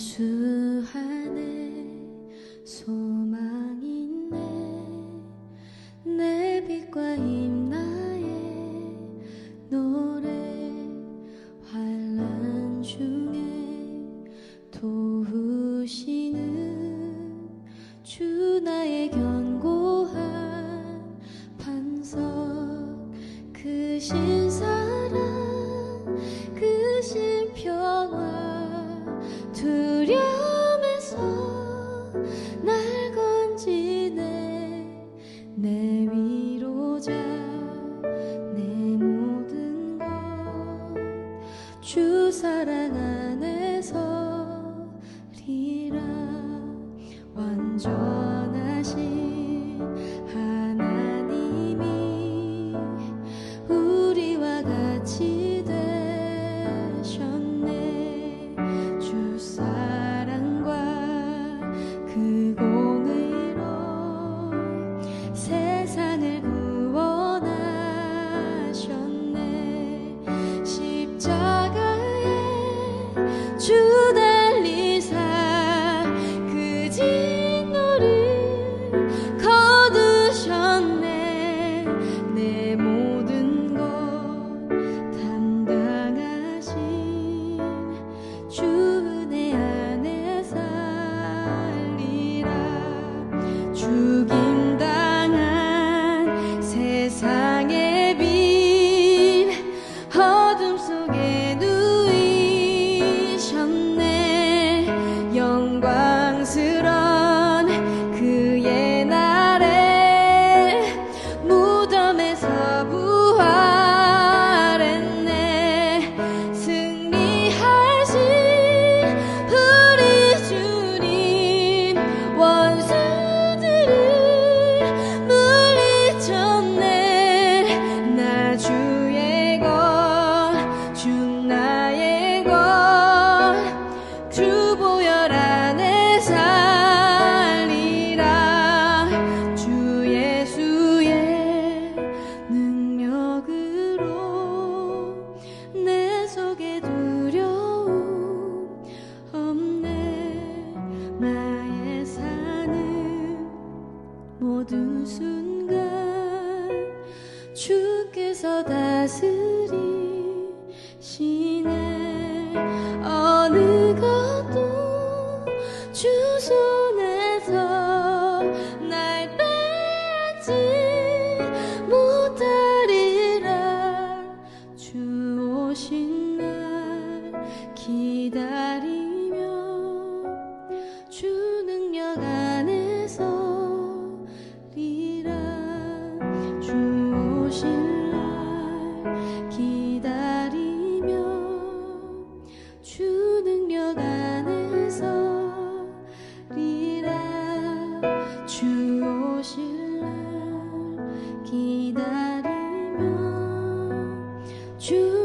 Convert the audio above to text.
수 안에 소망이 네내 빛과 힘 나의 노래 환란 중에 도우시는 주 나의 견고한 반석 그 신사 주 사랑하 속에 두려움 없네 나의 사는 모든 순간 주께서 다스리시네. 어느 것도 주 손에서 날 빼앗지 신 기다리며 주 능력 안에서 리라 주 오실 날 기다리며 주